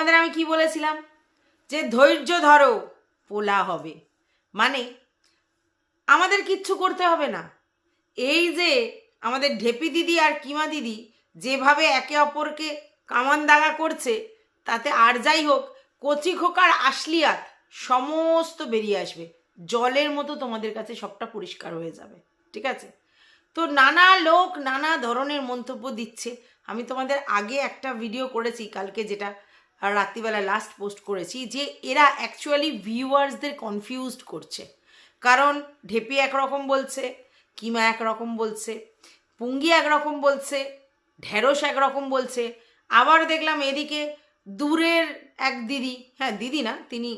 তোমাদের আমি কি বলেছিলাম? যে ধৈর্য ধরো, পোলা হবে। মানে আমাদের কিচ্ছু করতে হবে না। এই যে আমাদের ঢেপি দিদি আর কিমা দিদি যেভাবে একে অপরকে কামান দাগা করছে, তাতে আর যাই হোক, কচি খোকার আসলিয়াত সমস্ত বেরিয়ে আসবে। জলের মতো তোমাদের কাছে সবটা পরিষ্কার হয়ে যাবে, ঠিক আছে? তো নানা লোক নানা ধরনের মন্তব্য দিচ্ছে। আমি তোমাদের আগে একটা ভিডিও করেছি কালকে যেটা রাত্রিবেলা লাস্ট পোস্ট করেছি যে এরা অ্যাকচুয়ালি ভিউয়ার্সদের কনফিউজড করছে। কারণ ঢেপি একরকম বলছে, কিমা একরকম বলছে, পুঙ্গি একরকম বলছে, ঢেঁড়স একরকম বলছে, আবার দেখলাম এদিকে দূরের এক দিদি হ্যাঁ দিদি না, তিনি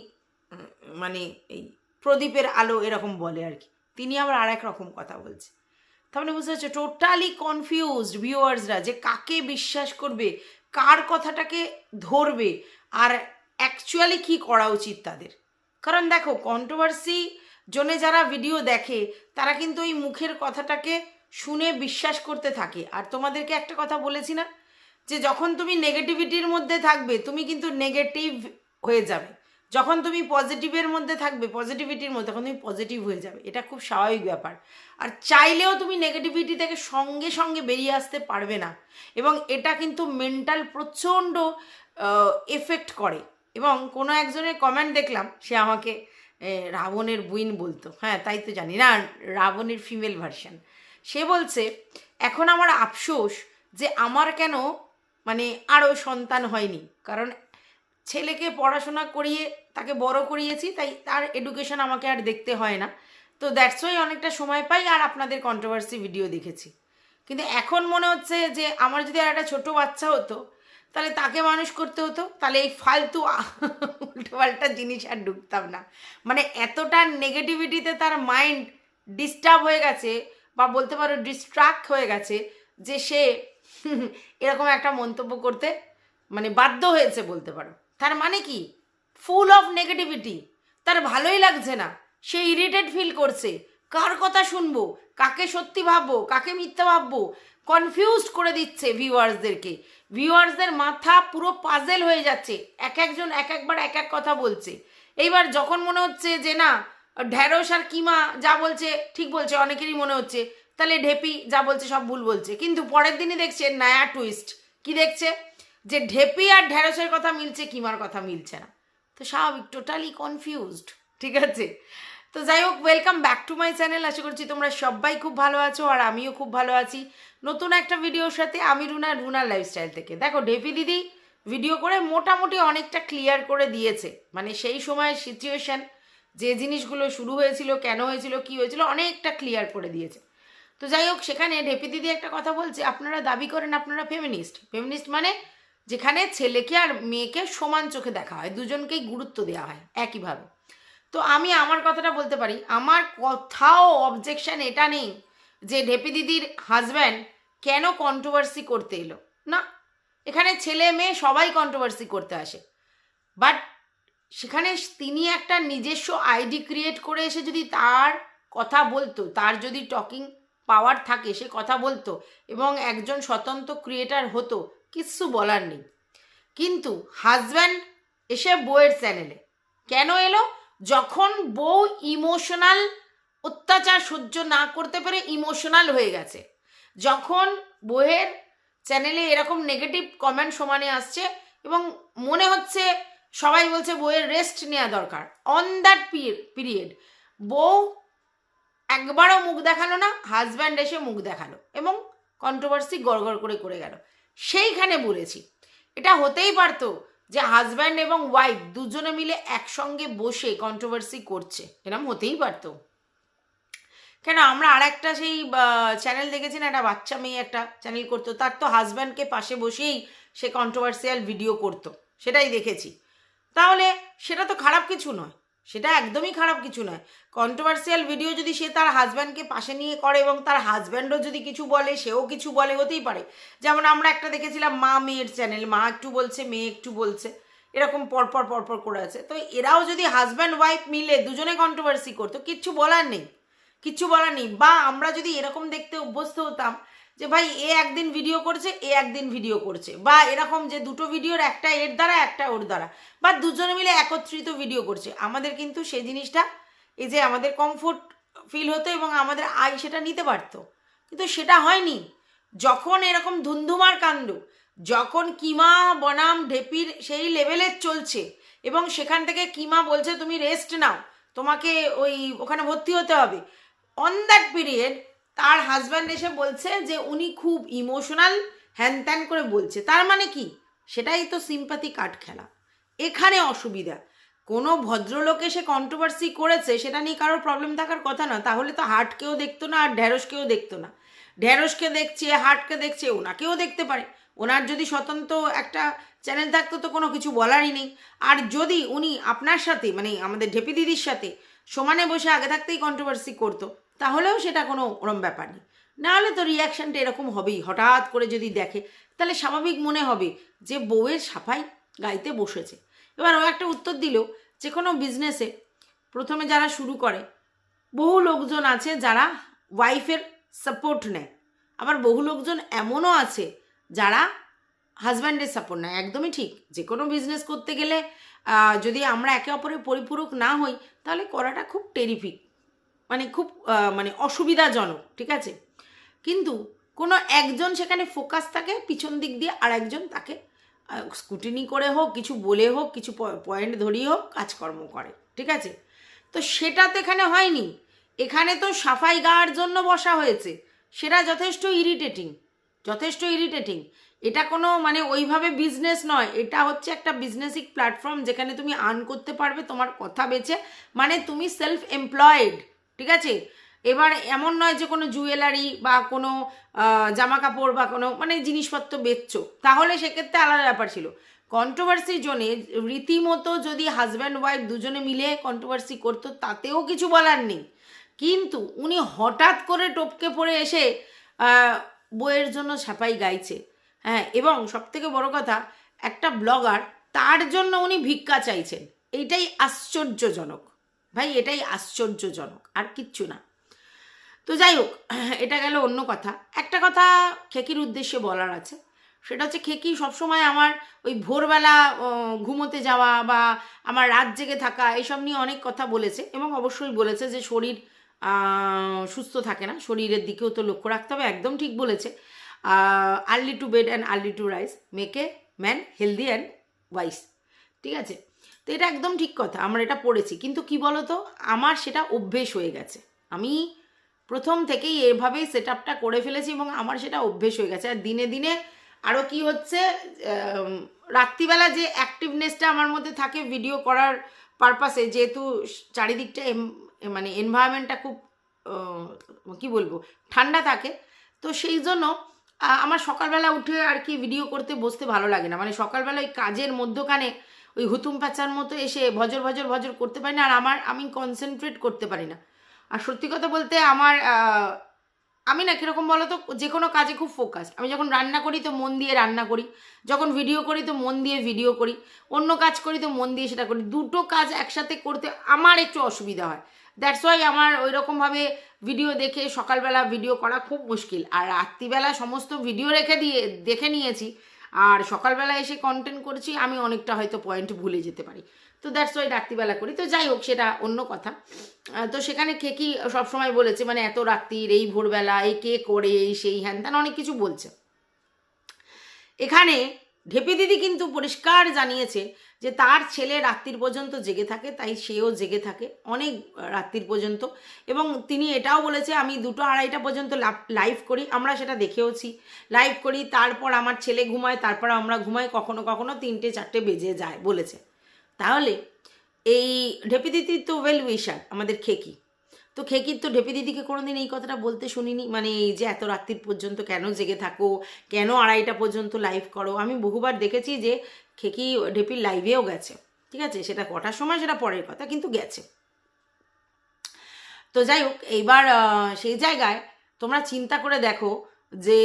মানে এই প্রদীপের আলো এরকম বলে আর কি, তিনি আবার আর এক রকম কথা বলছে। তার মানে বুঝতে পারছ টোটালি কনফিউজড ভিউয়ার্সরা যে কাকে বিশ্বাস করবে কার কথাটাকে ধরবে আর অ্যাকচুয়ালি কি করা উচিত তাদের? কারণ দেখো কন্ট্রোভার্সি জনে যারা ভিডিও দেখে, তারা কিন্তু ওই মুখের কথাটাকে শুনে বিশ্বাস করতে থাকে। আর তোমাদেরকে একটা কথা বলেছি না? যে যখন তুমি নেগেটিভিটির মধ্যে থাকবে, তুমি কিন্তু নেগেটিভ হয়ে যাবে। যখন তুমি পজিটিভের মধ্যে থাকবে পজিটিভিটির মধ্যে, তখন তুমি পজিটিভ হয়ে যাবে। এটা খুব স্বাভাবিক ব্যাপার। আর চাইলেও তুমি নেগেটিভিটি থেকে সঙ্গে সঙ্গে বেরিয়ে আসতে পারবে না। এবং এটা কিন্তু মেন্টাল প্রচণ্ড এফেক্ট করে। এবং কোনো একজনের কমেন্ট দেখলাম, সে আমাকে রাবণের বুইন বলতো। হ্যাঁ তাই তো জানি। না, রাবণের ফিমেল ভার্সন সে বলছে, এখন আমার আফসোস যে আমার কেন মানে আরও সন্তান হয়নি। কারণ ছেলেকে পড়াশোনা করিয়ে তাকে বড় করিয়েছি, তাই তার এডুকেশন আমাকে আর দেখতে হয় না। তো দ্যাটস ওয়াই অনেকটা সময় পাই আর আপনাদের কন্ট্রোভার্সি ভিডিও দেখেছি। কিন্তু এখন মনে হচ্ছে যে আমার যদি আর একটা ছোটো বাচ্চা হতো, তাহলে তাকে মানুষ করতে হতো, তাহলে এই ফালতু উল্টোপাল্টা জিনিস আর ঢুকতাম না। মানে এতটা নেগেটিভিটিতে তার মাইন্ড ডিস্টার্ব হয়ে গেছে, বা বলতে পারো ডিস্ট্রাক্ট হয়ে গেছে, যে সে এরকম একটা মন্তব্য করতে মানে বাধ্য হয়েছে বলতে পারো। তার মানে কি? ফুল অফ নেগেটিভিটি তার ভালোই লাগছে না। সে ইরিটেট ফিল করছে। কার কথা শুনব? কাকে সত্যি ভাববো? কাকে মিথ্যা ভাববো? কনফিউজড করে দিচ্ছে ভিউয়ার্সদেরকে ভিউয়ার্সদের মাথা পুরো পাজেল হয়ে যাচ্ছে। এক একজন এক একবার এক এক কথা বলছে। এইবার যখন মনে হচ্ছে যে না, ঢ্যাঁড়স আর কিমা যা বলছে ঠিক বলছে, অনেকেরই মনে হচ্ছে, তাহলে ঢেপি যা বলছে সব ভুল বলছে। কিন্তু পরের দিনই দেখছে নয়া টুইস্ট কি দেখছে? যে ঢেপি আর ঢ্যাঁড়সের কথা মিলছে, কিমার কথা মিলছে না। তো স্বাভাবিক টোটালি কনফিউজড ঠিক আছে? তো যাই হোক welcome back to my channel আশা করছি তোমরা সবাই খুব ভালো আছো আর আমিও খুব ভালো আছি। নতুন একটা ভিডিওর সাথে আমি রুনা রুনা লাইফস্টাইল থেকে। দেখো, ঢেপি দিদি ভিডিও করে মোটামুটি অনেকটা ক্লিয়ার করে দিয়েছে। মানে সেই সময়ের সিচুয়েশন যে জিনিসগুলো শুরু হয়েছিল, কেন হয়েছিল, কি হয়েছিল, অনেকটা ক্লিয়ার করে দিয়েছে। তো যাই হোক, সেখানে ঢেপি দিদি একটা কথা বলছে, আপনারা দাবি করেন, আপনারা ফেমিনিস্ট ফেমিনিস্ট মানে যেখানে ছেলেকে আর মেয়েকে সমান চোখে দেখা হয়, দুজনকেই গুরুত্ব দেওয়া হয় একইভাবে। তো আমি আমার কথাটা বলতে পারি, আমার কোথাও অবজেকশন এটা নেই যে ঢেপি দিদির হাজব্যান্ড কেন কন্ট্রোভার্সি করতে এলো। না, এখানে ছেলে মেয়ে সবাই কন্ট্রোভার্সি করতে আসে। বাট সেখানে তিনি একটা নিজস্ব আইডি ক্রিয়েট করে এসে যদি তার কথা বলতো, তার যদি টকিং পাওয়ার থাকে, সে কথা বলতো এবং একজন স্বতন্ত্র ক্রিয়েটার হতো কিচ্ছু বলার নেই। কিন্তু হাজব্যান্ড এসে বউয়ের চ্যানেলে কেন এলো? যখন বউ ইমোশনাল অত্যাচার সহ্য না করতে পেরে ইমোশনাল হয়ে গেছে। যখন বউয়ের চ্যানেলে এরকম নেগেটিভ কমেন্ট সমানে আসছে এবং মনে হচ্ছে সবাই বলছে বউয়ের রেস্ট নেওয়া দরকার। অন দ্যাট পিরিয়ড বউ একবারও মুখ দেখাল না হাজব্যান্ড এসে মুখ দেখাল এবং কন্ট্রোভার্সি গড়গড় করে করে গেল। সেইখানে বলেছি। এটা হতেই পারতো যে হাজব্যান্ড এবং ওয়াইফ দুজনে মিলে একসঙ্গে বসে কন্ট্রোভার্সি করছে। এরকম হতেই পারতো। কেন আমরা আর একটা সেই চ্যানেল দেখেছি না? একটা বাচ্চা মেয়ে একটা চ্যানেল করতো। তার তো হাজব্যান্ডকে পাশে বসেই সে কন্ট্রোভার্সিয়াল ভিডিও করতো। সেটাই দেখেছি। তাহলে সেটা তো খারাপ কিছু নয়। সেটা একদমই খারাপ কিছু নয়। কন্ট্রোভার্সিয়াল ভিডিও যদি সে তার হাজব্যান্ডকে পাশে নিয়ে করে এবং তার হাজব্যান্ডও যদি কিছু বলে, সেও কিছু বলে, হতেই পারে। যেমন আমরা একটা দেখেছিলাম মা মেয়ের চ্যানেল মা একটু বলছে, মেয়ে একটু বলছে। এরকম পরপর পরপর করে আছে। তো এরাও যদি হাজব্যান্ড ওয়াইফ মিলে দুজনে কন্ট্রোভার্সি করতো, কিচ্ছু বলার নেই। কিচ্ছু বলার নেই। বা আমরা যদি এরকম দেখতে অভ্যস্ত হতাম যে ভাই, এ একদিন ভিডিও করছে, এ একদিন ভিডিও করছে। বা এরকম যে দুটো ভিডিওর একটা এর দ্বারা, একটা ওর দ্বারা। বা দুজনে মিলে একত্রিত ভিডিও করছে। আমাদের কিন্তু সেই জিনিসটা এই যে আমাদের কমফোর্ট ফিল হতো এবং আমাদের আয় সেটা নিতে পারতো। কিন্তু সেটা হয়নি। যখন এরকম ধুন্ধুমার কাণ্ড, যখন কিমা, বনাম, ঢেপির সেই লেভেলের চলছে এবং সেখান থেকে কিমা বলছে, তুমি রেস্ট নাও, তোমাকে ওই ওখানে ভর্তি হতে হবে। অন দ্যাট পিরিয়ড তার হাজব্যান্ড এসে বলছে যে, উনি খুব ইমোশনাল হ্যান ত্যান করে বলছে। তার মানে কি? সেটাই তো সিম্পাথি কার্ড খেলা। এখানে অসুবিধা। কোনো ভদ্রলোক এসে কন্ট্রোভার্সি করেছে, সেটা নিয়ে কারোর প্রবলেম থাকার কথা না। তাহলে তো হার্টকেও দেখতো না, আর ঢ্যাঁড়সকেও দেখতো না। ঢ্যাঁড়সকে দেখছে হার্টকে দেখছে, ওনাকেও দেখতে পারে। ওনার যদি স্বতন্ত্র একটা চ্যানেল থাকতো তো কোনো কিছু বলারই নেই। আর যদি উনি আপনার সাথে মানে আমাদের ঢেপি দিদির সাথে সমানে বসে আগে থাকতেই কন্ট্রোভার্সি করতো, তাহলেও সেটা কোনো ওরম ব্যাপার নেই। নাহলে তো রিয়াকশানটা এরকম হবেই, হঠাৎ করে যদি দেখে। তাহলে স্বাভাবিক মনে হবে যে বউয়ের সাফাই গাইতে বসেছে। এবার ও একটা উত্তর দিল যে কোনো বিজনেসে প্রথমে যারা শুরু করে, বহু লোকজন আছে যারা ওয়াইফের সাপোর্ট নেয়। আবার বহু লোকজন এমনও আছে যারা হাজব্যান্ডের সাপোর্ট নেয়। একদমই ঠিক, যে কোনো বিজনেস করতে গেলে যদি আমরা একে অপরের পরিপূরক না হই, তাহলে করাটা খুব টেরিফিক মানে খুব মানে অসুবিধাজনক, ঠিক আছে? কিন্তু কোনো একজন সেখানে ফোকাস থাকে, পিছন দিক দিয়ে আর একজন তাকে স্কুটিনি করে হোক, কিছু বলে হোক, কিছু পয়েন্ট ধরিয়ে হোক, কাজকর্ম করে, ঠিক আছে? তো সেটা তো এখানে হয়নি। এখানে তো সাফাই গাওয়ার জন্য বসা হয়েছে। সেটা যথেষ্ট ইরিটেটিং যথেষ্ট ইরিটেটিং এটা কোনো মানে ওইভাবে বিজনেস নয়। এটা হচ্ছে একটা বিজনেসিক প্ল্যাটফর্ম যেখানে তুমি আর্ন করতে পারবে, তোমার কথা বেছে মানে তুমি সেলফ এমপ্লয়েড ঠিক আছে? এবার এমন নয় যে কোনো জুয়েলারি বা কোনো জামা কাপড় বা কোনো মানে জিনিসপত্র বেচছো। তাহলে সেক্ষেত্রে আলাদা ব্যাপার ছিল। কন্ট্রোভার্সি জোনে রীতিমতো যদি হাজব্যান্ড ওয়াইফ দুজনে মিলে কন্ট্রোভার্সি করতো, তাতেও কিছু বলার নেই। কিন্তু উনি হঠাৎ করে টপকে পড়ে এসে বইয়ের জন্য ছাপাই গাইছে। হ্যাঁ এবং সবথেকে বড় কথা, একটা ব্লগার তার জন্য উনি ভিক্ষা চাইছেন। এইটাই আশ্চর্যজনক। ভাই, এটাই আশ্চর্যজনক। আর কিচ্ছু না। তো যাই হোক, এটা গেল অন্য কথা। একটা কথা খেকির উদ্দেশ্যে বলার আছে। সেটা হচ্ছে খেকি সবসময় আমার ওই ভোরবেলা ঘুমোতে যাওয়া বা আমার রাত জেগে থাকা এসব নিয়ে অনেক কথা বলেছে এবং অবশ্যই বলেছে যে শরীর সুস্থ থাকে না। শরীরের দিকেও তো লক্ষ্য রাখতে হবে, একদম ঠিক বলেছে। Early to bed and early to rise, make man healthy and wise. ঠিক আছে? তো এটা একদম ঠিক কথা, আমরা এটা পড়েছি। কিন্তু কি বলতো? আমার সেটা অভ্যেস হয়ে গেছে। আমি প্রথম থেকেই এভাবেই সেট আপটা করে ফেলেছি এবং আমার সেটা অভ্যেস হয়ে গেছে। আর দিনে দিনে আরও কি হচ্ছে রাত্রিবেলা যে অ্যাক্টিভনেসটা আমার মধ্যে থাকে ভিডিও করার পারপাসে যেহেতু চারিদিকটা মানে এনভায়রনমেন্টটা খুব কি বলব, ঠান্ডা থাকে, তো সেই জন্য আমার সকালবেলা উঠে আর কি ভিডিও করতে বসতে ভালো লাগে না। মানে সকালবেলা ওই কাজের মধ্যখানে ওই হুতুম প্যাচার মতো এসে ভজর ভজর ভজর করতে পারি না। আর আমার, আমি কনসেন্ট্রেট করতে পারি না। আর সত্যি কথা বলতে আমার আমি না কীরকম বলো তো যে কোনো কাজে খুব ফোকাস আমি যখন রান্না করি তো মন দিয়ে রান্না করি, যখন ভিডিও করি তো মন দিয়ে ভিডিও করি, অন্য কাজ করি তো মন দিয়ে সেটা করি। দুটো কাজ একসাথে করতে আমার একটু অসুবিধা হয়। দ্যাটস ওয়াই আমার ওই রকমভাবে ভিডিও দেখে সকালবেলা ভিডিও করা খুব মুশকিল। আর রাত্রিবেলা সমস্ত ভিডিও রেখে দিয়ে, দেখে নিয়েছি। আর সকালবেলা এসে কন্টেন্ট করছি, আমি অনেকটা হয়তো পয়েন্ট ভুলে যেতে পারি। তো দ্যাটস ওয়াই রাত্রিবেলা করি। তো যাই হোক, সেটা অন্য কথা। তো সেখানে খেকি সবসময় বলেছে মানে এত রাত্রির, এই ভোরবেলা, এই কে করে, এই সেই হ্যান ত্যান, অনেক কিছু বলছে। এখানে ঢেপি দিদি কিন্তু পরিষ্কার জানিয়েছে যে তার ছেলে রাত্রির পর্যন্ত জেগে থাকে, তাই সেও জেগে থাকে, অনেক রাত্রির পর্যন্ত। এবং তিনি এটাও বলেছে, আমি দুটো আড়াইটা পর্যন্ত লাইভ করি, আমরা সেটা দেখেওছি। লাইভ করি, তারপর আমার ছেলে ঘুমায়, তারপর আমরা ঘুমাই, কখনো কখনো তিনটে, চারটে বেজে যায়, বলেছে। তাহলে এই ঢেপি দিদি তো ওয়েল উইশার আমাদের খেকি। তো খেকির তো ঢেপি দিদিকে কোনোদিন এই কথাটা বলতে শুনিনি মানে এই যে এত রাত্রির পর্যন্ত কেন জেগে থাকো, কেন আড়াইটা পর্যন্ত লাইভ করো? আমি বহুবার দেখেছি যে খেকি ঢেপির লাইভেও গেছে, ঠিক আছে? সেটা কটার সময়, সেটা পরের কথা, কিন্তু গেছে। তো যাই হোক, এইবার সেই জায়গায় তোমরা চিন্তা করে দেখো যে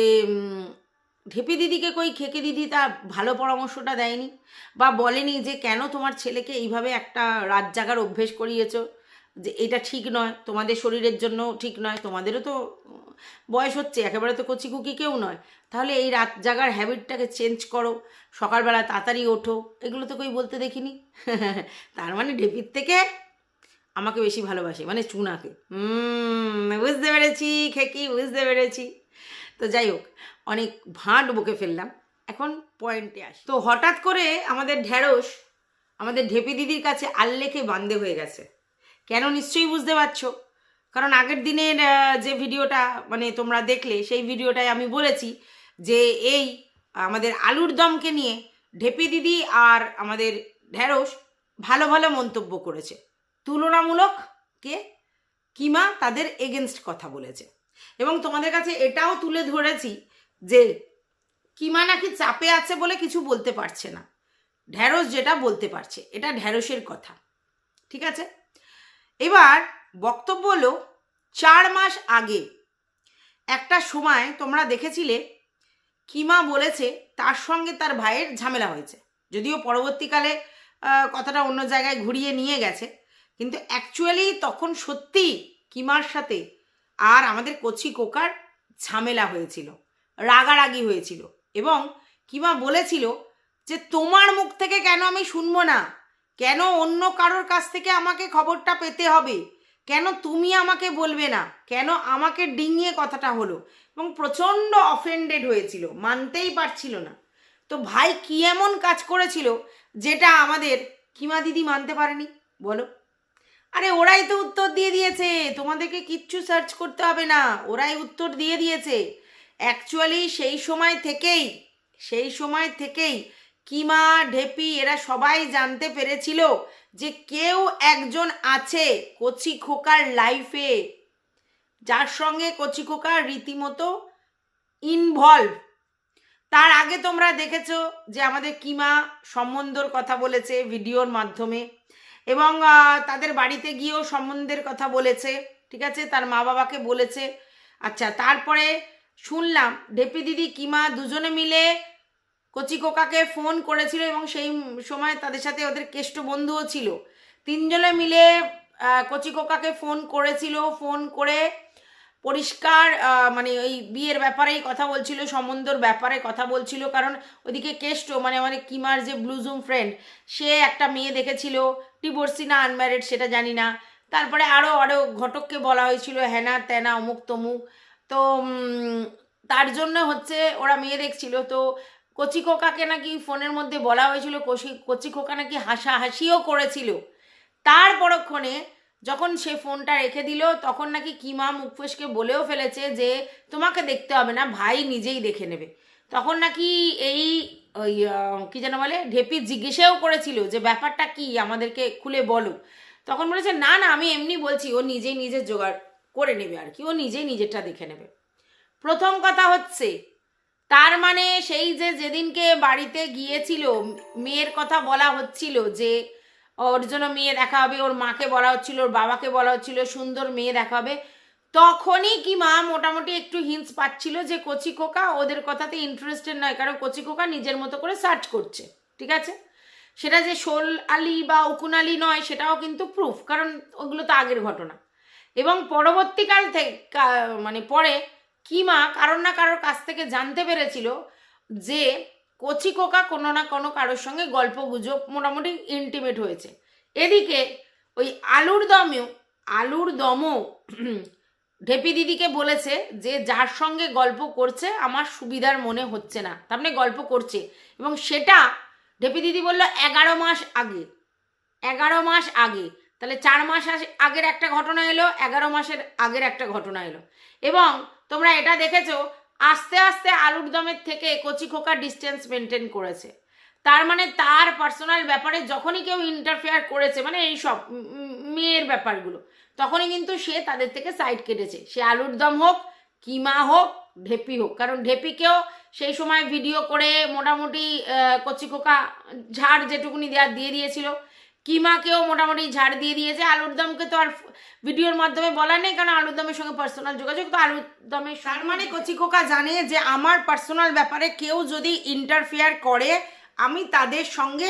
ঢেপি দিদিকে কই খেকে দিদি তার ভালো পরামর্শটা দেয়নি বা বলেনি যে কেন তোমার ছেলেকে এইভাবে একটা রাত জাগার অভ্যেস করিয়েছ? যে এটা ঠিক নয়, তোমাদের শরীরের জন্য ঠিক নয়, তোমাদেরও তো বয়স হচ্ছে, একেবারে তো কচি কুকি কেউ নয়। তাহলে এই রাত জাগার হ্যাবিটটাকে চেঞ্জ করো, সকালবেলা তাড়াতাড়ি ওঠো, এগুলো তো কই বলতে দেখিনি। তার মানে ঢেপির থেকে আমাকে বেশি ভালোবাসে মানে চুনাকে। বুঝতে পেরেছি, খেকি, বুঝতে পেরেছি। তো যাই হোক অনেক ভাঁট বকে ফেললাম। এখন পয়েন্টে আসি। তো হঠাৎ করে আমাদের ঢ্যাঁড়স আমাদের ঢেপি দিদির কাছে আল্লেখে বান্ধে হয়ে গেছে। কেন নিশ্চয়ই বুঝতে পারছ? কারণ আগের দিনের যে ভিডিওটা মানে তোমরা দেখলে, সেই ভিডিওটায় আমি বলেছি যে এই আমাদের আলুর দমকে নিয়ে ঢেপি দিদি আর আমাদের ঢ্যাঁড়স ভালো ভালো মন্তব্য করেছে। তুলনামূলক কে? কিমা তাদের এগেনস্ট কথা বলেছে। এবং তোমাদের কাছে এটাও তুলে ধরেছি যে কিমা নাকি চাপে আছে বলে কিছু বলতে পারছে না। ঢ্যাঁড়স যেটা বলতে পারছে, এটা ঢ্যাঁড়সের কথা। ঠিক আছে? এবার বক্তব্য হলো, চার মাস আগে একটা সময় তোমরা দেখেছিলে, কিমা বলেছে তার সঙ্গে তার ভাইয়ের ঝামেলা হয়েছে। যদিও পরবর্তীকালে কথাটা অন্য জায়গায় ঘুরিয়ে নিয়ে গেছে, কিন্তু অ্যাকচুয়ালি তখন সত্যি কিমার সাথে আর আমাদের কচি কোকার ঝামেলা হয়েছিল। রাগারাগি হয়েছিল এবং কিমা বলেছিল যে তোমার মুখ থেকে কেন আমি শুনব না? কেন অন্য কারোর কাছ থেকে আমাকে খবরটা পেতে হবে? কেন তুমি আমাকে বলবে না? কেন আমাকে ডিঙিয়ে কথাটা হলো? এবং প্রচণ্ড অফেন্ডেড হয়েছিল, মানতেই পারছিল না। তো ভাই কি এমন কাজ করেছিল যেটা আমাদের কিমা দিদি মানতে পারেনি? বলো। আরে ওরাই তো উত্তর দিয়ে দিয়েছে, তোমাদেরকে কিচ্ছু সার্চ করতে হবে না, ওরাই উত্তর দিয়ে দিয়েছে। অ্যাকচুয়ালি সেই সময় থেকেই, সেই সময় থেকেই কিমা, ঢেপি এরা সবাই জানতে পেরেছিল যে কেউ একজন আছে কচি খোকার লাইফে যার সঙ্গে কচি খোকার রীতিমতো ইনভলভ তার আগে তোমরা দেখেছ যে আমাদের কিমা সম্বন্ধর কথা বলেছে ভিডিওর মাধ্যমে এবং তাদের বাড়িতে গিয়েও সম্বন্ধের কথা বলেছে, ঠিক আছে? তার মা বাবাকে বলেছে। আচ্ছা তারপরে শুনলাম ঢেপি দিদি, কিমা দুজনে মিলে কচি কোকাকে ফোন করেছিল এবং সেই সময় তাদের সাথে ওদের কেষ্ট বন্ধুও ছিল। তিনজনে মিলে কচি কোকাকে ফোন করেছিল। ফোন করে পরিষ্কার মানে ওই বিয়ের ব্যাপারেই কথা বলছিল, সম্বন্ধর ব্যাপারে কথা বলছিল। কারণ ওদিকে কেষ্ট মানে আমাদের কিমার যে ব্লুজুম ফ্রেন্ড সে একটা মেয়ে দেখেছিল ডিভোর্সি না আনম্যারিড সেটা জানি না। তারপরে আরও আরও ঘটককে বলা হয়েছিল হ্যানা ত্যানা অমুক, তমুক। তো তার জন্য হচ্ছে ওরা মেয়ে দেখছিল। তো কচি খোকাকে নাকি ফোনের মধ্যে বলা হয়েছিল, কচি কচি খোকা নাকি হাসাহাসিও করেছিল। তার পরক্ষণে যখন সে ফোনটা রেখে দিল, তখন নাকি কিমা মুখফুসকে বলেও ফেলেছে যে, তোমাকে দেখতে হবে না, ভাই নিজেই দেখে নেবে। তখন নাকি এই, ওই কী যেন বলে, ঢেপি জিজ্ঞেসেও করেছিল যে, ব্যাপারটা কি? আমাদেরকে খুলে বলো। তখন বলেছে, না না, আমি এমনি বলছি, ও নিজেই নিজের জোগাড় করে নেবে আর কি। ও নিজেই নিজেরটা দেখে নেবে। প্রথম কথা হচ্ছে, তার মানে সেই যে যেদিনকে বাড়িতে গিয়েছিল, মেয়ের কথা বলা হচ্ছিল যে, ওর জন্য মেয়ে দেখা হবে, ওর মাকে বলা হচ্ছিল, ওর বাবাকে বলা হচ্ছিল, সুন্দর মেয়ে দেখা হবে, তখনই কি মা মোটামুটি একটু হিন্স পাচ্ছিল যে কচি খোকা ওদের কথাতে ইন্টারেস্টেড নয়, কারণ কচি খোকা নিজের মতো করে সার্চ করছে, ঠিক আছে? সেটা যে শোল আলী বা উকুন আলী নয়, সেটাও কিন্তু প্রুফ কারণ ওগুলো তো আগের ঘটনা। এবং পরবর্তীকাল থেকে মানে পরে কিমা কারোর না কারোর কাছ থেকে জানতে পেরেছিল যে কচি কোকা কোনো না কোনো কারোর সঙ্গে গল্প গুজব মোটামুটি ইন্টিমেট হয়েছে। এদিকে ওই আলুর দমেও, আলুর দমও ঢেপি দিদিকে বলেছে যে যার সঙ্গে গল্প করছে আমার সুবিধার মনে হচ্ছে না। তার মানে গল্প করছে। এবং সেটা ঢেপি দিদি বলল, এগারো মাস আগে, এগারো মাস আগে। তাহলে চার মাস আগের একটা ঘটনা এলো, এগারো মাসের আগের একটা ঘটনা এলো। এবং তোমরা এটা দেখেছ, আস্তে আস্তে আলুর দমের থেকে কচি খোকা ডিস্টেন্স মেনটেন করেছে। তার মানে তার পার্সোনাল ব্যাপারে যখনই কেউ ইন্টারফেয়ার করেছে মানে এই সব মেয়ের ব্যাপারগুলো, তখনই কিন্তু সে তাদের থেকে সাইড কেটেছে। সে আলুর দম হোক, কিমা হোক, ঢেপি হোক। কারণ ঢেপিকেও সেই সময় ভিডিও করে মোটামুটি কচি খোকা ঝাড় যেটুকুনি দেওয়া দিয়ে দিয়েছিল। কিমাকেও মোটামুটি ঝাড় দিয়ে দিয়েছে। আলুর দমকে তো আর ভিডিওর মাধ্যমে বলা নেই, কারণ আলুর দমের সঙ্গে পার্সোনাল যোগাযোগ, তো আলুর দমের তার মানে কচি খোকা জানে যে আমার পার্সোনাল ব্যাপারে কেউ যদি ইন্টারফেয়ার করে, আমি তাদের সঙ্গে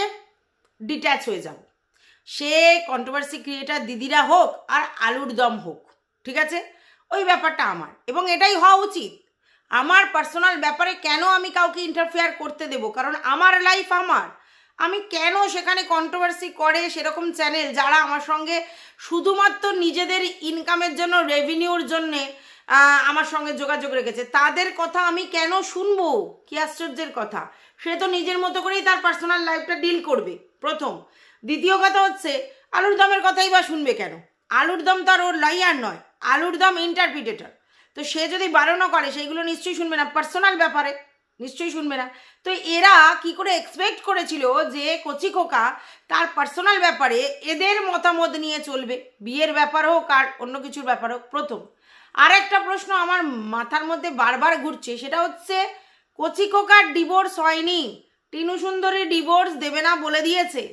ডিট্যাচ হয়ে যাব। সে কন্ট্রোভার্সি ক্রিয়েটার দিদিরা হোক আর আলুর দম হোক, ঠিক আছে? ওই ব্যাপারটা আমার। এবং এটাই হওয়া উচিত। আমার পার্সোনাল ব্যাপারে কেন আমি কাউকে ইন্টারফেয়ার করতে দেব? কারণ আমার লাইফ আমার। আমি কেন সেখানে কন্ট্রোভার্সি করে সেরকম চ্যানেল যারা আমার সঙ্গে শুধুমাত্র নিজেদের ইনকামের জন্য রেভিনিউর জন্যে আমার সঙ্গে যোগাযোগ রেখেছে। তাদের কথা আমি কেন শুনব? কি আশ্চর্যের কথা। সে তো নিজের মতো করেই তার পার্সোনাল লাইফটা ডিল করবে, প্রথম। দ্বিতীয় কথা হচ্ছে, আলুর দমের কথাই বা শুনবে কেন? আলুর দম তার ওর লয়ার নয়, আলুর দম ইন্টারপ্রিটেটর তো সে যদি বারণও করে, সেইগুলো নিশ্চয়ই শুনবে না পার্সোনাল ব্যাপারে। নিশ্চয়ই শুনবে না। তো এরা কি করে এক্সপেক্ট করেছিল যে কচি খোকা তার পার্সোনাল ব্যাপারে এদের মতামত নিয়ে চলবে? বিয়ের ব্যাপার হোক আর অন্য কিছুর ব্যাপার হোক, প্রথম। আর একটা প্রশ্ন আমার মাথার মধ্যে বারবার ঘুরছে, সেটা হচ্ছে কচি খোকার ডিভোর্স হয়নি। টিনু সুন্দরী ডিভোর্স দেবে না বলে দিয়েছে।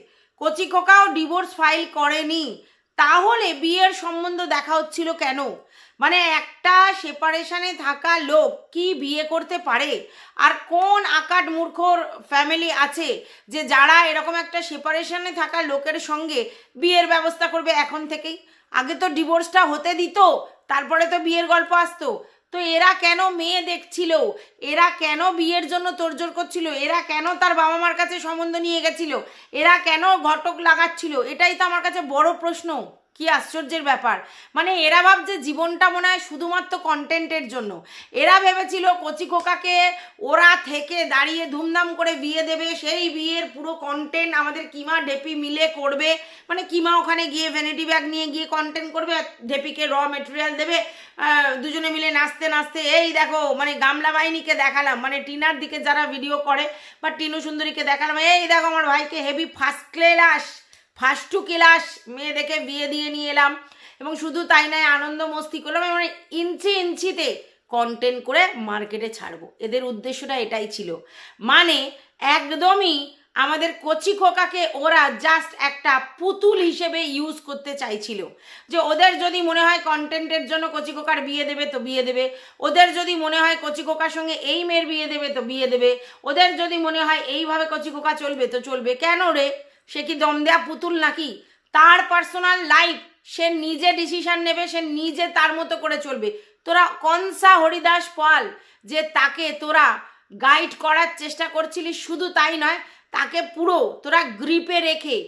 কচি খোকাও ডিভোর্স ফাইল করেনি। তাহলে বিয়ের সম্বন্ধ দেখা হচ্ছিল কেন? মানে একটা সেপারেশনে থাকা লোক কি বিয়ে করতে পারে? আর কোন আকাট মূর্খর ফ্যামিলি আছে যে যারা এরকম একটা সেপারেশনে থাকা লোকের সঙ্গে বিয়ের ব্যবস্থা করবে এখন থেকেই? আগে তো ডিভোর্সটা হতে দিত, তারপরে তো বিয়ের গল্প আসতো। তো এরা কেন মেয়ে দেখছিল? এরা কেন বিয়ের জন্য তোড়জোড় করছিল? এরা কেন তার বাবা মার কাছে সম্বন্ধ নিয়ে গেছিল? এরা কেন ঘটক লাগাচ্ছিল? এটাই তো আমার কাছে বড় প্রশ্ন। কি আশ্চর্যের ব্যাপার? মানে এরা ভাবছে জীবনটা মনে হয় শুধুমাত্র কন্টেন্টের জন্য। এরা ভেবেছিল কচি খোকাকে ওরা থেকে দাঁড়িয়ে ধুমধাম করে বিয়ে দেবে, সেই বিয়ের পুরো কন্টেন্ট আমাদের কিমা ডেপি মিলে করবে। মানে কিমা ওখানে গিয়ে ভ্যানিটি ব্যাগ নিয়ে গিয়ে কন্টেন্ট করবে, আর ডেপিকে র মেটেরিয়াল দেবে। দুজনে মিলে নাচতে নাচতে, এই দেখো মানে গামলা বাহিনীকে দেখালাম। মানে টিনার দিকে যারা ভিডিও করে বা টিনু সুন্দরীকে দেখালাম, এই দেখো আমার ভাইকে heavy first class first to class মেয়ে দেখে বিয়ে দিয়ে নিয়ে এলাম। এবং শুধু তাই নয়, আনন্দ মস্তি করলাম এবং ইঞ্চি ইঞ্চিতে কন্টেন্ট করে মার্কেটে ছাড়বো। এদের উদ্দেশ্যটা এটাই ছিল। মানে একদমই আমাদের কচি খোকাকে ওরা জাস্ট একটা পুতুল হিসেবে ইউজ করতে চাইছিল। যে ওদের যদি মনে হয় কন্টেন্টের জন্য কচি খোকার বিয়ে দেবে তো বিয়ে দেবে। ওদের যদি মনে হয় কচি খোকার সঙ্গে এই মেয়ের বিয়ে দেবে তো বিয়ে দেবে। ওদের যদি মনে হয় এইভাবে কচি খোকা চলবে তো চলবে। কেন রে? সে কি দম দেয়া পুতুল নাকি? তার পার্সোনাল লাইফ সে নিজে ডিসিশন নেবে, সে নিজে তার মতো করে চলবে। তোরা কনসা হরিদাস পাল, যে তাকে তোরা গাইড করার চেষ্টা করছিলিস শুধু তাই নয়, তাকে পুরো তোরা গ্রিপে রেখে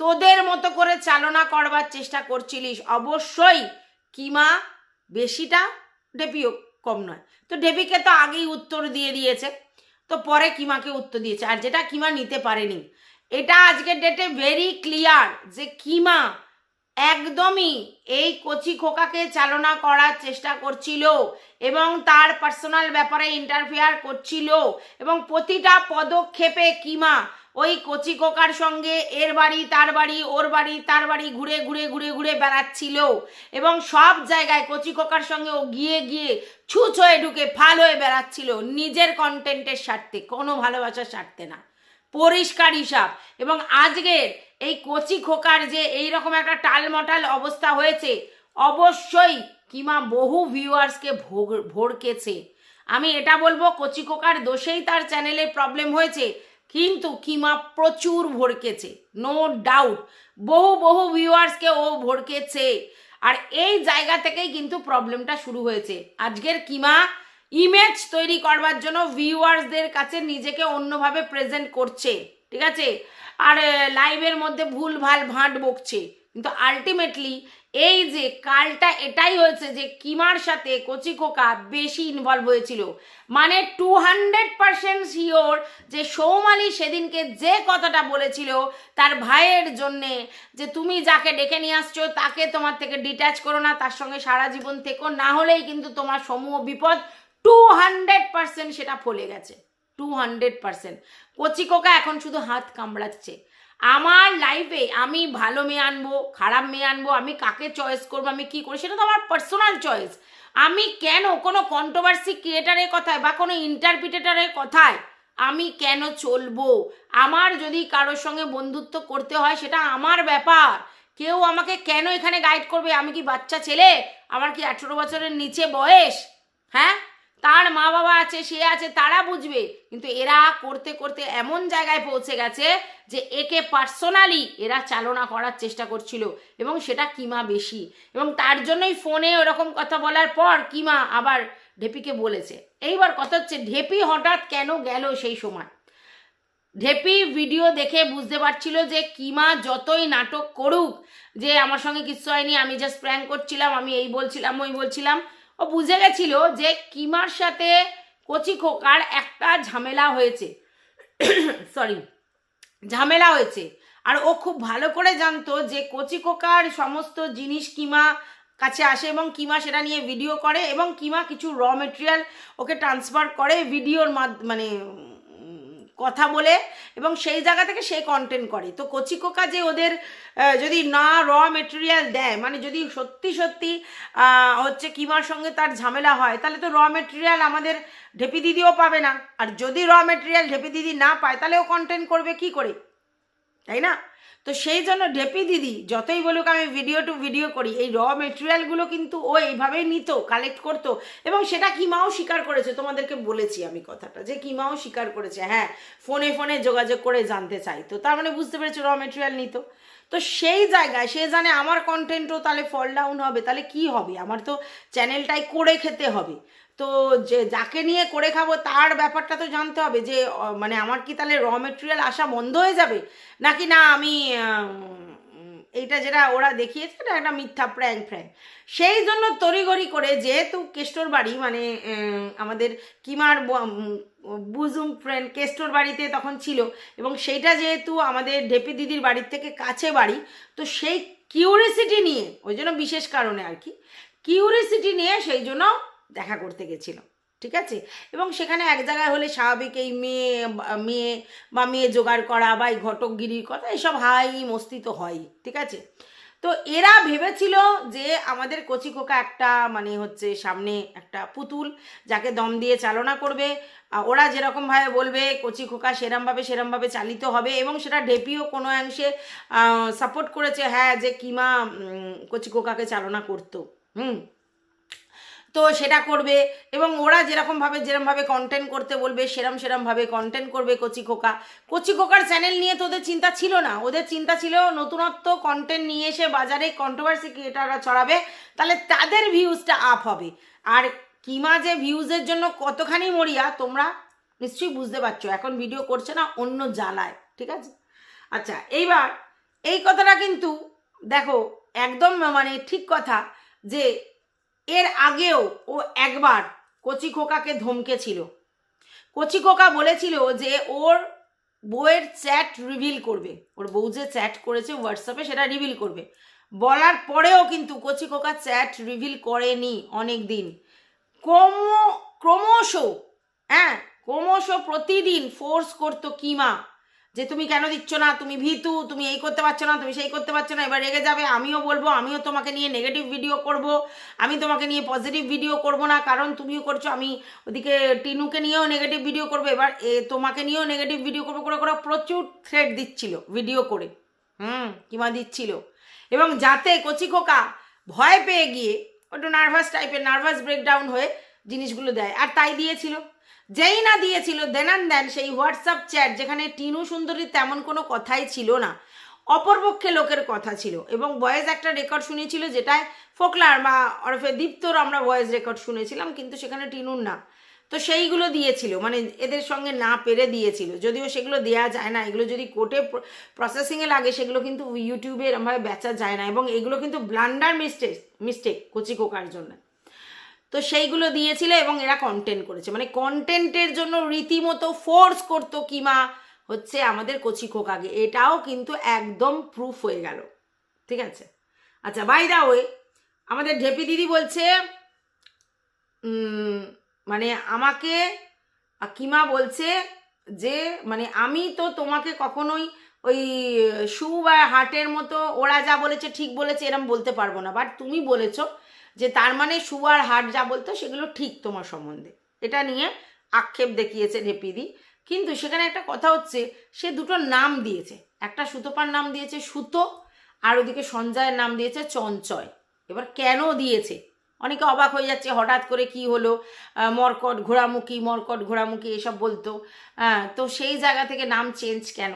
তোদের মতো করে চালনা করবার চেষ্টা করছিলিস। অবশ্যই কিমা বেশিটা ডেপিও কম নয়। তো ডেপিকে তো আগেই উত্তর দিয়ে দিয়েছে। তো পরে কিমাকে উত্তর দিয়েছে? আর যেটা কিমা নিতে পারেনি এটা আজকের ডেটে ভেরি ক্লিয়ার যে কিমা একদমই এই কচি খোকাকে চালনা করার চেষ্টা করছিল এবং তার পার্সোনাল ব্যাপারে ইন্টারফেয়ার করছিল এবং প্রতিটা পদক্ষেপে কিমা ওই কচি খোকার সঙ্গে এর বাড়ি, তার বাড়ি, ওর বাড়ি, তার বাড়ি ঘুরে ঘুরে ঘুরে ঘুরে বেড়াচ্ছিল এবং সব জায়গায় কচি খোকার সঙ্গে ও গিয়ে গিয়ে ছুঁচ হয়ে ঢুকে ফাল হয়ে বেড়াচ্ছিল নিজের কন্টেন্টের স্বার্থে, কোনো ভালোবাসার স্বার্থে না। পরিষ্কার হিসাব। এবং আজকের এই কচি খোকার যে এই রকম একটা টালমটাল অবস্থা হয়েছে, অবশ্যই কিমা বহু ভিউয়ার্সকে ভোগ ভড়কেছে আমি এটা বলব, কচি খোকার দোষেই তার চ্যানেলে প্রবলেম হয়েছে, কিন্তু কিমা প্রচুর ভড়কেছে নো ডাউট বহু বহু ভিউয়ার্সকে ও ভড়কেছে আর এই জায়গা থেকেই কিন্তু প্রবলেমটা শুরু হয়েছে। আজকের কিমা ইমেজ তৈরি করবার জন্য ভিউয়ার্সদের কাছে নিজেকে অন্যভাবে প্রেজেন্ট করছে, ঠিক আছে? আর লাইভের মধ্যে ভুল ভালো ভাঁট বকছে। কিন্তু আলটিমেটলি এই যে কালটা এটাই হয়েছে যে কিমার সাথে কচি খোকা বেশি ইনভলভ হয়েছিল। মানে টু হান্ড্রেড পার্সেন্ট শিওর যে সৌমালি সেদিনকে যে কথাটা বলেছিল তার ভাইয়ের জন্যে যে তুমি যাকে ডেকে নিয়ে আসছো তাকে তোমার থেকে ডিট্যাচ করো না, তার সঙ্গে সারা জীবন থেকো, না হলেই কিন্তু তোমার সমূহ বিপদ টু হান্ড্রেড পার্সেন্ট সেটা ফলে গেছে। টু হান্ড্রেড পার্সেন্ট কচি কোকা এখন শুধু হাত কামড়াচ্ছে। আমার লাইফে আমি ভালো মেয়ে আনব, খারাপ মেয়ে আনব, আমি কাকে চয়েস করব, আমি কি করি সেটা তো আমার পার্সোনাল চয়েস আমি কেন কোনো কন্ট্রোভার্সি ক্রিয়েটারের কথায় বা কোনো ইন্টারপ্রিটেটারের কথায় আমি কেন চলবো? আমার যদি কারোর সঙ্গে বন্ধুত্ব করতে হয়, সেটা আমার ব্যাপার। কেউ আমাকে কেন এখানে গাইড করবে? আমি কি বাচ্চা ছেলে? আমার কি আঠেরো বছরের নিচে বয়স? হ্যাঁ? তার মা বাবা আছে, সে আছে, তারা বুঝবে। কিন্তু এরা করতে করতে এমন জায়গায় পৌঁছে গেছে যে একে পার্সোনালি এরা চালনা করার চেষ্টা করছিল এবং সেটা কিমা বেশি। এবং তার জন্যই ফোনে ওরকম কথা বলার পর কিমা আবার ঢেপিকে বলেছে। এইবার কথা হচ্ছে, ঢেপি হঠাৎ কেন গেল সেই সময়? ঢেপি ভিডিও দেখে বুঝতে পারছিল যে কিমা যতই নাটক করুক, যে আমার সঙ্গে কিচ্ছু হয়নি, আমি জাস্ট প্র্যাঙ্ক করছিলাম, আমি এই বলছিলাম, ওই বলছিলাম ও বুঝে গেছিল যে কিমার সাথে কচি খোকার একটা ঝামেলা হয়েছে। সরি ঝামেলা হয়েছে। আর ও খুব ভালো করে জানতো যে কচি খোকার সমস্ত জিনিস কিমা কাছে আসে এবং কিমা সেটা নিয়ে ভিডিও করে এবং কিমা কিছু র মেটেরিয়াল ওকে ট্রান্সফার করে ভিডিওর মানে কথা বলে এবং সেই জায়গা থেকে সে কন্টেন্ট করে। তো কচি কোকা যে ওদের যদি না র মেটেরিয়াল দেয় মানে যদি সত্যি সত্যি হচ্ছে কিমার সঙ্গে তার ঝামেলা হয়, তাহলে তো র মেটেরিয়াল আমাদের ঢেপি দিদিও পাবে না। আর যদি র মেটেরিয়াল ঢেপি দিদি না পায়, তাহলে ও কন্টেন্ট করবে কি করে? তাই না? তো সেই জন্য ঢেপি দিদি যতই বলুক আমি ভিডিও টু ভিডিও করি, এই র মেটেরিয়ালগুলো কিন্তু ও এইভাবেই নিত কালেক্ট করতো এবং সেটা কিমাও স্বীকার করেছে, তোমাদেরকে বলেছি আমি কথাটা, যে কিমাও স্বীকার করেছে হ্যাঁ ফোনে ফোনে যোগাযোগ করে জানতে চাইতো তার মানে বুঝতে পেরেছ র মেটেরিয়াল নিত। তো সেই জায়গায়, সে জানে আমার কন্টেন্টও তাহলে ফল ডাউন হবে, তাহলে কি হবে? আমার তো চ্যানেলটাই করে খেতে হবে। তো যে, যাকে নিয়ে করে খাব তার ব্যাপারটা তো জানতে হবে যে মানে আমার কি তাহলে র মেটেরিয়াল আসা বন্ধ হয়ে যাবে? নাকি না, আমি এইটা যেটা ওরা দেখিয়েছে এটা একটা মিথ্যা প্র্যাঙ্ক ফ্র্যাঙ্ক সেই জন্য তড়িঘড়ি করে যেহেতু কেষ্টর বাড়ি মানে আমাদের কিমার বুজুম ফ্রেন্ড কেষ্টর বাড়িতে তখন ছিল এবং সেইটা যেহেতু আমাদের ঢেপি দিদির বাড়ির থেকে কাছে বাড়ি, তো সেই কিউরিসিটি নিয়ে, ওই জন্য বিশেষ কারণে আর কি কিউরিসিটি নিয়ে সেই জন্য দেখা করতে গেছিল, ঠিক আছে? এবং সেখানে এক জায়গায় হলে স্বাভাবিক এই মেয়ে মেয়ে বা মেয়ে জোগাড় করা বা এই ঘটকগিরির কথা, এসব হাই মস্তি তো হয়ই ঠিক আছে? তো এরা ভেবেছিল যে আমাদের কচি খোকা একটা মানে হচ্ছে সামনে একটা পুতুল যাকে দম দিয়ে চালনা করবে। ওরা যেরকমভাবে বলবে, কচি খোকা সেরমভাবে সেরমভাবে চালিত হবে এবং সেটা ঢেপিও কোনো অংশে সাপোর্ট করেছে হ্যাঁ যে কিমা কচি খোকাকে চালনা করতো, হুম? তো সেটা করবে এবং ওরা যেরকমভাবে যেরমভাবে কন্টেন্ট করতে বলবে, সেরম সেরমভাবে কন্টেন্ট করবে কচি খোকা। কচি খোকার চ্যানেল নিয়ে তো ওদের চিন্তা ছিল না। ওদের চিন্তা ছিল নতুনত্ব কন্টেন্ট নিয়ে এসে বাজারে কন্ট্রোভার্সি ক্রিয়েটাররা ছড়াবে, তাহলে তাদের ভিউজটা আপ হবে। আর কিমা যে ভিউজের জন্য কতখানি মরিয়া, তোমরা নিশ্চয়ই বুঝতে পারছ। এখন ভিডিও করছে না, অন্য জ্বালায়। ঠিক আছে? আচ্ছা এইবার এই কথাটা কিন্তু দেখো, একদম মানে ঠিক কথা যে এর আগেও ও একবার কচি খোকাকে ধমকেছিল। কচি খোকা বলেছিল যে ওর বউয়ের চ্যাট রিভিল করবে। ওর বউ যে চ্যাট করেছে হোয়াটসঅ্যাপে সেটা রিভিল করবে। বলার পরেও কিন্তু কচি খোকা চ্যাট রিভিল করেনি অনেক দিন ক্রম, ক্রমশ হ্যাঁ ক্রমশ প্রতিদিন ফোর্স করতো কিমা। যে তুমি কেন দিচ্ছ না? তুমি ভীতু, তুমি এই করতে পারছ না, তুমি সেই করতে পারছ না, এবার রেগে যাবে। আমিও বলব, আমিও তোমাকে নিয়ে নেগেটিভ ভিডিও করব। আমি তোমাকে নিয়ে পজিটিভ ভিডিও করব না, কারণ তুমিও করছ, আমি ওদিকে টিনুকে নিয়েও নেগেটিভ ভিডিও করব। এবার এ তোমাকে নিয়েও নেগেটিভ ভিডিও করব করে করে প্রচুর থ্রেড দিচ্ছিল ভিডিও করে। হুম কিমা দিচ্ছিল। এবং যাতে কচি খোকা ভয় পেয়ে গিয়ে, একটু নার্ভাস টাইপের নার্ভাস ব্রেকডাউন হয়ে জিনিসগুলো দেয়। আর তাই দিয়েছিল। যেই না দিয়েছিল দেনান দেন সেই হোয়াটসঅ্যাপ চ্যাট যেখানে টিনু সুন্দরীর তেমন কোনো কথাই ছিল না। অপরপক্ষে লোকের কথা ছিল এবং ভয়েস একটা রেকর্ড শুনেছিল যেটায় ফোকলার বা ওরফে দীপ্তর আমরা ভয়েস রেকর্ড শুনেছিলাম, কিন্তু সেখানে টিনুর না। তো সেইগুলো দিয়েছিল মানে এদের সঙ্গে না পেরে দিয়েছিল। যদিও সেগুলো দেয়া যায় না, এগুলো যদি কোর্টে প্রসেসিংয়ে লাগে, সেগুলো কিন্তু ইউটিউবে এরমভাবে বেচা যায় না এবং এগুলো কিন্তু ব্লান্ডার মিস্টেক মিস্টেক কচি কোকার জন্য। তো সেইগুলো দিয়েছিল এবং এরা কন্টেন্ট করেছে। মানে কন্টেন্টের জন্য রীতিমতো ফোর্স করতো কিমা হচ্ছে আমাদের কচি খোকাকে এটাও কিন্তু একদম প্রুফ হয়ে গেল। ঠিক আছে? আচ্ছা বাই দা ওয়ে আমাদের ঢেপি দিদি বলছে মানে আমাকে কিমা বলছে যে মানে আমি তো তোমাকে কখনোই ওই শু বা হাটের মতো ওরা যা বলেছে ঠিক বলেছে, এরম বলতে পারব না। বাট তুমি বলেছ যে তার মানে আর হাট যা বলতো সেগুলো ঠিক তোমার সম্বন্ধে। এটা নিয়ে আক্ষেপ দেখিয়েছে ঢেপিদি কিন্তু সেখানে একটা কথা হচ্ছে, সে দুটো নাম দিয়েছে। একটা সুতোপার নাম দিয়েছে সুতো, আর ওদিকে সঞ্জয়ের নাম দিয়েছে চঞ্চয়। এবার কেন দিয়েছে? অনেকে অবাক হয়ে যাচ্ছে, হঠাৎ করে কি হলো? মর্কট ঘোড়ামুখী মর্কট ঘোড়ামুখী এসব বলতো। হ্যাঁ তো সেই জায়গা থেকে নাম চেঞ্জ কেন?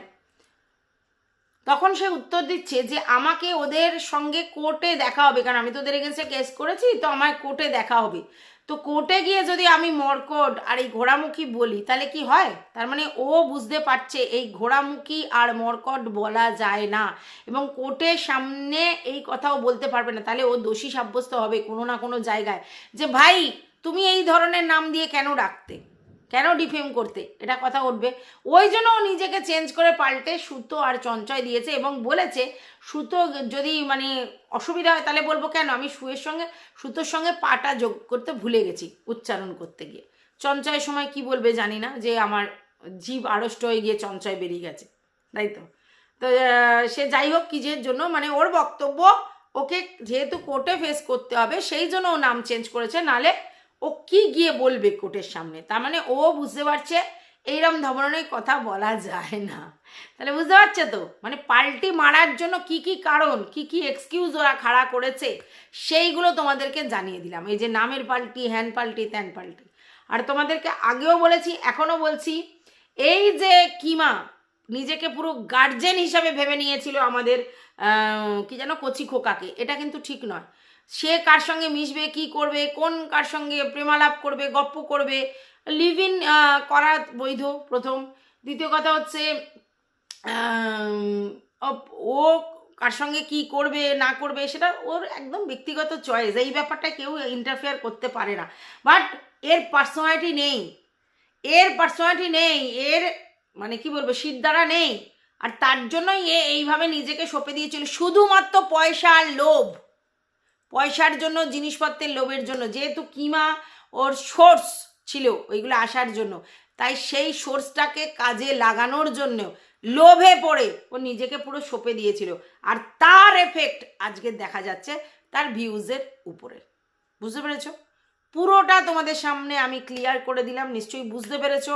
তখন সে উত্তর দিচ্ছে যে আমাকে ওদের সঙ্গে কোর্টে দেখা হবে, কারণ আমি তো ওদের এগেন্সে কেস করেছি, তো আমার কোর্টে দেখা হবে। তো কোর্টে গিয়ে যদি আমি মর্কট আর এই ঘোড়ামুখী বলি, তাহলে কি হয়? তার মানে ও বুঝতে পারছে এই ঘোড়ামুখী আর মর্কট বলা যায় না এবং কোর্টের সামনে এই কথাও বলতে পারবে না। তাহলে ও দোষী সাব্যস্ত হবে কোনো না কোনো জায়গায় যে, ভাই, তুমি এই ধরনের নাম দিয়ে কেন রাখতে? কেন ডিফেম করতে? এটা কথা উঠবে। ওই জন্য ও নিজেকে চেঞ্জ করে পাল্টে সুতো আর চঞ্চয় দিয়েছে এবং বলেছে, সুতো যদি মানে অসুবিধা হয় তাহলে বলব কেন? আমি সুয়ের সঙ্গে, সুতোর সঙ্গে পাটা যোগ করতে ভুলে গেছি উচ্চারণ করতে গিয়ে। চঞ্চয়ের সময় কি বলবে জানি না, যে আমার জীব আড়ষ্ট হয়ে গিয়ে চঞ্চয় বেরিয়ে গেছে। তাই তো? তো সে যাই হোক কিজের জন্য মানে ওর বক্তব্য ওকে যেহেতু কোর্টে ফেস করতে হবে, সেই জন্য ও নাম চেঞ্জ করেছে। নালে ও কি গিয়ে বলবে কোর্টের সামনে? তার মানে ও বুঝতে পারছে এইরকম ধরনের কথা বলা যায় না। তাহলে বুঝতে পারছে তো? মানে পাল্টি মারার জন্য কি কি কারণ, কি কি এক্সকিউজ ওরা খাড়া করেছে, সেইগুলো তোমাদেরকে জানিয়ে দিলাম। এই যে নামের পাল্টি, হ্যান পাল্টি, ত্যান পাল্টি। আর তোমাদেরকে আগেও বলেছি এখনও বলছি, এই যে কিমা নিজেকে পুরো গার্জেন হিসাবে ভেবে নিয়েছিল আমাদের কি যেন কচি খোকাকে, এটা কিন্তু ঠিক নয়। সে কার সঙ্গে মিশবে, কি করবে, কোন কার সঙ্গে প্রেমালাপ করবে, গপ্প করবে লিভ ইন করা বৈধ প্রথম। দ্বিতীয় কথা হচ্ছে ও কার সঙ্গে কি করবে, না করবে, সেটা ওর একদম ব্যক্তিগত চয়েস এই ব্যাপারটা কেউ ইন্টারফেয়ার করতে পারে না। বাট এর পার্সোনালিটি নেই। এর পার্সোনালিটি নেই। এর মানে কি বলব সিদ্ধারা নেই। আর তার জন্যই এ এইভাবে নিজেকে সঁপে দিয়েছিল। শুধুমাত্র পয়সার লোভ। পয়সার জন্য, জিনিসপত্রের লোভের জন্য। যেহেতু কিমা ওর সোর্স ছিল ওইগুলো আসার জন্য, তাই সেই সোর্সটাকে কাজে লাগানোর জন্য লোভে পড়ে ও নিজেকে পুরো সঁপে দিয়েছিল। আর তার এফেক্ট আজকে দেখা যাচ্ছে তার ভিউজের উপরে। বুঝতে পেরেছ? পুরোটা তোমাদের সামনে আমি ক্লিয়ার করে দিলাম, নিশ্চয়ই বুঝতে পেরেছ।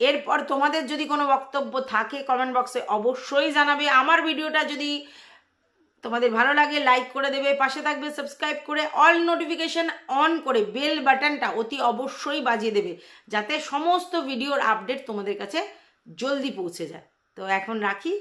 এরপর তোমাদের যদি কোনো বক্তব্য থাকে কমেন্ট বক্সে অবশ্যই জানাবে। আমার ভিডিওটা যদি তোমাদের ভালো লাগে লাইক করে দেবে, পাশে থাকবে সাবস্ক্রাইব করে অল নোটিফিকেশান অন করে বেল বাটনটা অতি অবশ্যই বাজিয়ে দেবে, যাতে সমস্ত ভিডিওর আপডেট তোমাদের কাছে জলদি পৌঁছে যায়। তো এখন রাখি।